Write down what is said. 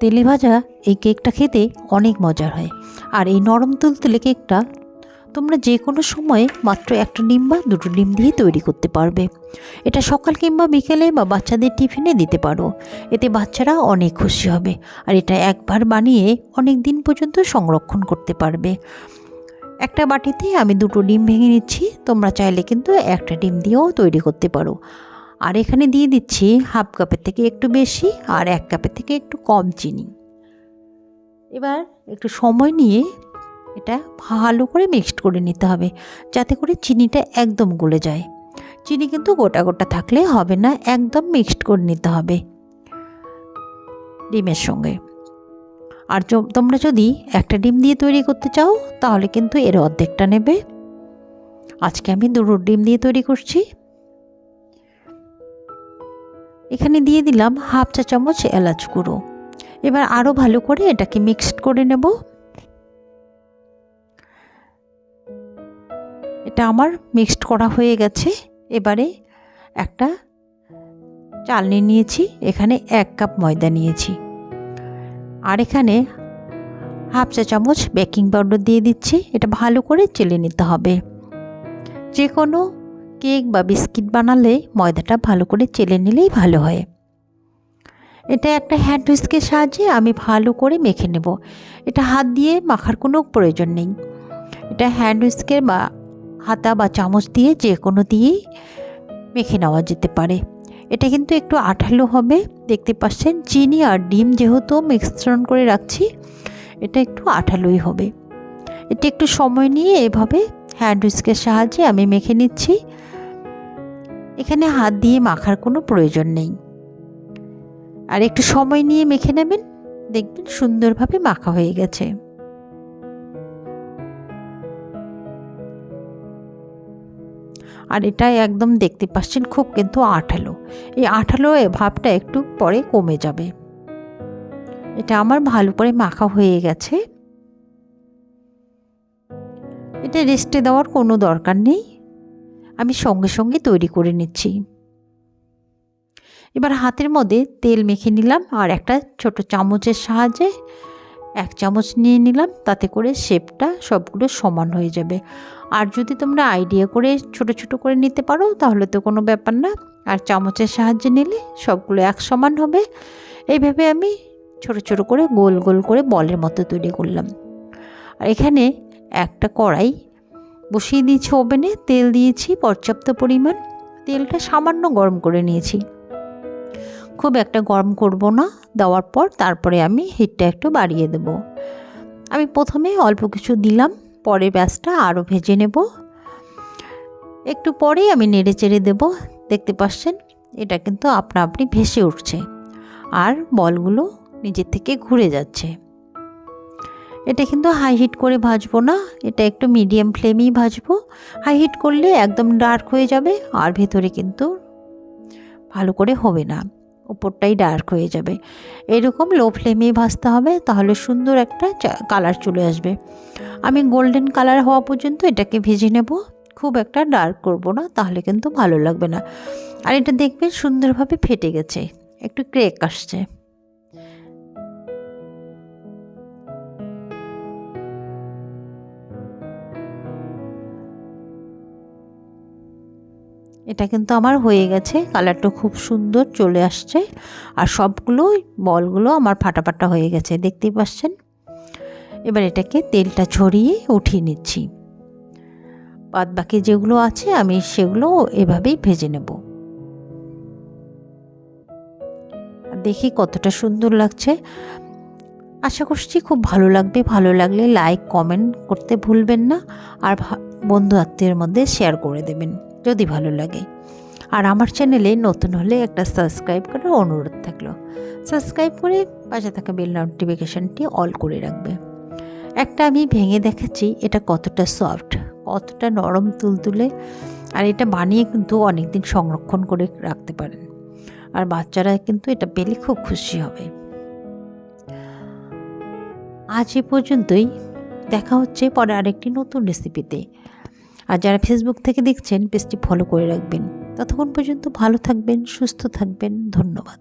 তেলে ভাজা এই কেকটা খেতে অনেক মজার হয়। আর এই নরম তুলতুলে কেকটা তোমরা যে কোনো সময়ে মাত্র একটা ডিম বা দুটো ডিম দিয়ে তৈরি করতে পারবে। এটা সকাল কিংবা বিকেলে বা বাচ্চাদের টিফিনে দিতে পারো। এতে বাচ্চারা অনেক খুশি হবে আর এটা একবার বানিয়ে অনেক দিন পর্যন্ত সংরক্ষণ করতে পারবে। একটা বাটিতে আমি দুটো ডিম ভেঙে নিচ্ছি, তোমরা চাইলে কিন্তু একটা ডিম দিয়েও তৈরি করতে পারো। আর এখানে দিয়ে দিচ্ছি হাফ কাপের থেকে একটু বেশি আর এক কাপের থেকে একটু কম চিনি। এবার একটু সময় নিয়ে এটা ভালো করে মিক্সড করে নিতে হবে যাতে করে চিনিটা একদম গলে যায়। চিনি কিন্তু গোটা গোটা থাকলে হবে না, একদম মিক্সড করে নিতে হবে ডিমের সঙ্গে। আর তোমরা যদি একটা ডিম দিয়ে তৈরি করতে চাও, তাহলে কিন্তু এর অর্ধেকটা নেবে। আজকে আমি দুটো ডিম দিয়ে তৈরি করছি। এখানে দিয়ে দিলাম হাফ চা চামচ এলাচ গুঁড়ো। এবার আরও ভালো করে এটাকে মিক্সড করে নেব। এটা আমার মিক্সড করা হয়ে গেছে। এবারে একটা চালনি নিয়েছি, এখানে এক কাপ ময়দা নিয়েছি। আর এখানে হাফ চা চামচ বেকিং পাউডার দিয়ে দিচ্ছি, এটা ভালো করে চেলে নিতে হবে। যে কোনো কেক বা বিস্কিট বানালে ময়দাটা ভালো করে চেলে নিলেই ভালো হয়। এটা একটা হ্যান্ড হুইস্কের সাহায্যে আমি ভালো করে মেখে নেব। এটা হাত দিয়ে মাখার কোনো প্রয়োজন নেই। এটা হ্যান্ড হুইস্কের বা হাতা বা চামচ দিয়ে যে কোনো দিয়েই মেখে নেওয়া যেতে পারে। এটা কিন্তু একটু আঠালো হবে। দেখতে পাচ্ছেন চিনি আর ডিম যেহেতু মিশ্রণ করে রাখছি, এটা একটু আঠালোই হবে। এটা একটু সময় নিয়ে এভাবে হ্যান্ড হুইস্কের সাহায্যে আমি মেখে নিচ্ছি। এখানে হাত দিয়ে মাখার কোনো প্রয়োজন নেই। আর একটু সময় নিয়ে মেখে নেবেন, দেখবেন সুন্দরভাবে মাখা হয়ে গেছে। আর এটা একদম দেখতে পাচ্ছেন খুব কিন্তু আঠালো। এই আঠালো ভাবটা একটু পরে কমে যাবে। এটা আমার ভালো করে মাখা হয়ে গেছে। এটা রেস্টে দেওয়ার কোনো দরকার নেই। আমি সঙ্গে সঙ্গে তৈরি করে নিচ্ছি। এবার হাতের মধ্যে তেল মেখে নিলাম আর একটা ছোট চামচের সাহায্যে এক চামচ নিয়ে নিলাম, তাতে করে শেপটা সবগুলো সমান হয়ে যাবে। আর যদি তোমরা আইডিয়া করে ছোট ছোট করে নিতে পারো, তাহলে তো কোনো ব্যাপার না। আর চামচের সাহায্যে নিলে সবগুলো এক সমান হবে। এইভাবে আমি ছোট ছোট করে গোল গোল করে বলের মতো তৈরি করলাম। আর এখানে একটা কড়াই বসিয়ে দিয়েছি ওভেনে, তেল দিয়েছি পর্যাপ্ত পরিমাণ। তেলটা সামান্য গরম করে নিয়েছি। খুব একটা গরম করব না, দেওয়ার পর তারপরে আমি হিটটা একটু বাড়িয়ে দেব। আমি প্রথমে অল্প কিছু দিলাম, পরে ব্যাসটা আরও ভেজে নেব। একটু পরেই আমি নেড়ে চেড়ে দেবো। দেখতে পাচ্ছেন, এটা কিন্তু আপনা আপনি ভেসে উঠছে। আর বলগুলো নিজের থেকে ঘুরে যাচ্ছে। এটা কিন্তু হাই হিট করে ভাজবো না, এটা একটু মিডিয়াম ফ্লেমেই ভাজবো। হাই হিট করলে একদম ডার্ক হয়ে যাবে আর ভেতরে কিন্তু ভালো করে হবে না ওপরটাই ডার্ক হয়ে যাবে। এরকম লো ফ্লেমেই ভাজতে হবে, তাহলে সুন্দর একটা কালার চলে আসবে। আমি গোল্ডেন কালার হওয়া পর্যন্ত এটাকে ভেজে নেব, খুব একটা ডার্ক করব না, তাহলে কিন্তু ভালো লাগবে না। আর এটা দেখবেন সুন্দরভাবে ফেটে গেছে, একটু ক্রেক আসছে। এটা কিন্তু আমার হয়ে গেছে, কালারটা খুব সুন্দর চলে আসছে আর সবগুলো বলগুলো আমার ফাটাফাটা হয়ে গেছে, দেখতেই পাচ্ছেন? এবার এটাকে তেলটা ছড়িয়ে উঠিয়ে নিচ্ছি। বাদ বাকি যেগুলো আছে আমি সেগুলো এভাবেই ভেজে নেব। দেখি কতটা সুন্দর লাগছে। আশা করছি খুব ভালো লাগবে, ভালো লাগলে লাইক, কমেন্ট করতে ভুলবেন না। আর বন্ধু আত্মীয়ের মধ্যে শেয়ার করে দেবেন। যদি ভালো লাগে। আর আমার চ্যানেলে নতুন হলে একটা সাবস্ক্রাইব করার অনুরোধ থাকল। সাবস্ক্রাইব করে পাশে থাকা বেল নোটিফিকেশানটি অল করে রাখবে। একটা আমি ভেঙে দেখাচ্ছি, এটা কতটা সফট, কতটা নরম তুলতুলে, আর এটা বানিয়ে কিন্তু অনেক দিন সংরক্ষণ করে রাখতে পারেন। আর বাচ্চারা কিন্তু এটা পেলে খুব খুশি হবে। আজ এ পর্যন্তই। দেখা হচ্ছে পরে আরেকটি নতুন রেসিপিতে আর যারা ফেসবুক থেকে দেখছেন, পেজটি ফলো করে রাখবেন। ততক্ষণ পর্যন্ত ভালো থাকবেন, সুস্থ থাকবেন। ধন্যবাদ।